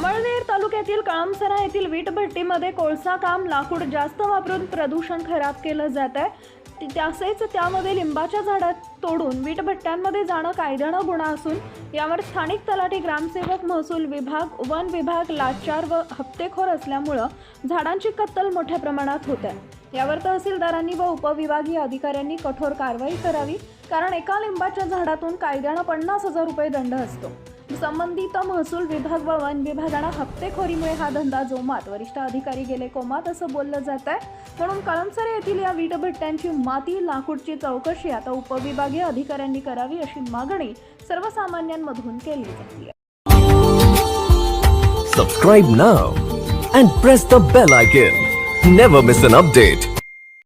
अमळनेर तालुक्यातील कळमसरा येथील वीटभट्टीमध्ये कोळसा काम लाकूड जास्त वापरून प्रदूषण खराब केलं जात आहे. तसेच त्यामध्ये लिंबाच्या झाडात तोडून वीटभट्ट्यांमध्ये जाणं कायद्यानं गुन्हा असून यावर स्थानिक तलाठी ग्रामसेवक महसूल विभाग वन विभाग लाचार व हप्तेखोर असल्यामुळं झाडांची कत्तल मोठ्या प्रमाणात होत आहे. यावर तहसीलदारांनी व उपविभागीय अधिकाऱ्यांनी कठोर कारवाई करावी कारण एका लिंबाच्या झाडातून कायद्यानं पन्नास हजार रुपये दंड असतो. संबंधित महसूल विभाग व वन विभागानं हप्तेखोरीमुळे हा धंदा जोमात. वरिष्ठ अधिकारी गेले कोमात असं बोललं जात आहे. म्हणून कळमसरे येथील या वीटभट्ट्यांची माती लाकूडची चौकशी आता उपविभागीय अधिकाऱ्यांनी करावी अशी मागणी सर्वसामान्यांमधून केली जाते. Subscribe now and press the bell icon never miss an update